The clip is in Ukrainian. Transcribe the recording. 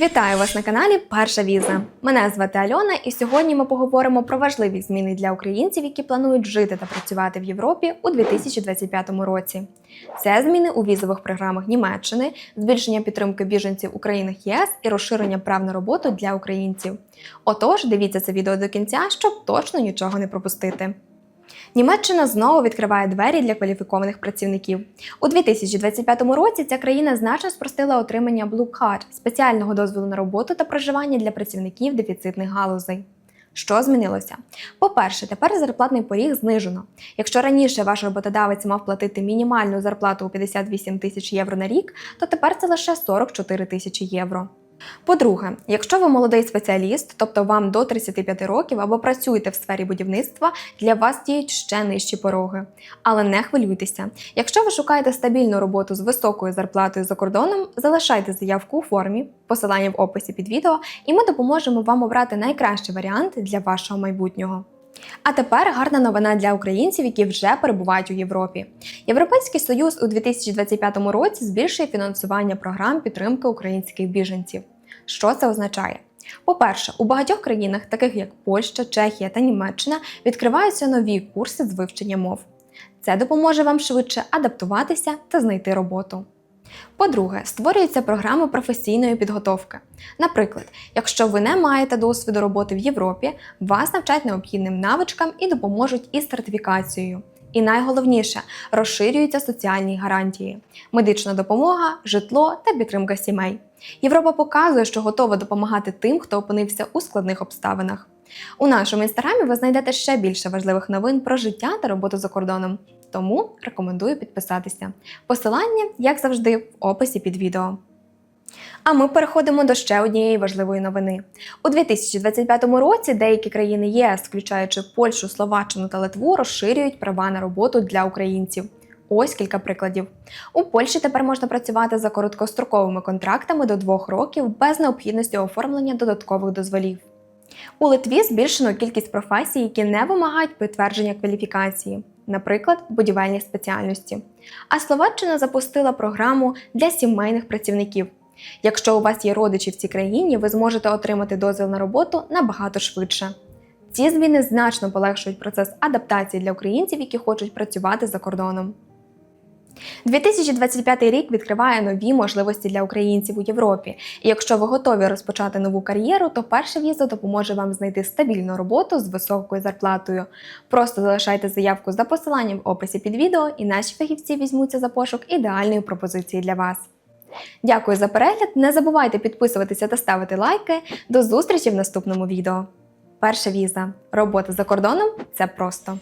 Вітаю вас на каналі Перша віза. Мене звати Альона, і сьогодні ми поговоримо про важливі зміни для українців, які планують жити та працювати в Європі у 2025 році. Це зміни у візових програмах Німеччини, збільшення підтримки біженців у країнах ЄС і розширення прав на роботу для українців. Отож, дивіться це відео до кінця, щоб точно нічого не пропустити. Німеччина знову відкриває двері для кваліфікованих працівників. У 2025 році ця країна значно спростила отримання Blue Card – спеціального дозволу на роботу та проживання для працівників дефіцитних галузей. Що змінилося? По-перше, тепер зарплатний поріг знижено. Якщо раніше ваш роботодавець мав платити мінімальну зарплату у 58 тисяч євро на рік, то тепер це лише 44 тисячі євро. По-друге, якщо ви молодий спеціаліст, тобто вам до 35 років або працюєте в сфері будівництва, для вас діють ще нижчі пороги. Але не хвилюйтеся. Якщо ви шукаєте стабільну роботу з високою зарплатою за кордоном, залишайте заявку у формі, посилання в описі під відео, і ми допоможемо вам обрати найкращий варіант для вашого майбутнього. А тепер гарна новина для українців, які вже перебувають у Європі. Європейський Союз у 2025 році збільшує фінансування програм підтримки українських біженців. Що це означає? По-перше, у багатьох країнах, таких як Польща, Чехія та Німеччина, відкриваються нові курси з вивчення мов. Це допоможе вам швидше адаптуватися та знайти роботу. По-друге, створюються програми професійної підготовки. Наприклад, якщо ви не маєте досвіду роботи в Європі, вас навчать необхідним навичкам і допоможуть із сертифікацією. І найголовніше розширюються соціальні гарантії: медична допомога, житло та підтримка сімей. Європа показує, що готова допомагати тим, хто опинився у складних обставинах. У нашому інстаграмі ви знайдете ще більше важливих новин про життя та роботу за кордоном. Тому рекомендую підписатися. Посилання, як завжди, в описі під відео. А ми переходимо до ще однієї важливої новини. У 2025 році деякі країни ЄС, включаючи Польщу, Словаччину та Литву, розширюють права на роботу для українців. Ось кілька прикладів. У Польщі тепер можна працювати за короткостроковими контрактами до двох років без необхідності оформлення додаткових дозволів. У Литві збільшено кількість професій, які не вимагають підтвердження кваліфікації, наприклад, будівельні спеціальності. А Словаччина запустила програму для сімейних працівників. Якщо у вас є родичі в цій країні, ви зможете отримати дозвіл на роботу набагато швидше. Ці зміни значно полегшують процес адаптації для українців, які хочуть працювати за кордоном. 2025 рік відкриває нові можливості для українців у Європі. І якщо ви готові розпочати нову кар'єру, то перша віза допоможе вам знайти стабільну роботу з високою зарплатою. Просто залишайте заявку за посиланням в описі під відео, і наші фахівці візьмуться за пошук ідеальної пропозиції для вас. Дякую за перегляд! Не забувайте підписуватися та ставити лайки. До зустрічі в наступному відео. Перша віза. Робота за кордоном це просто.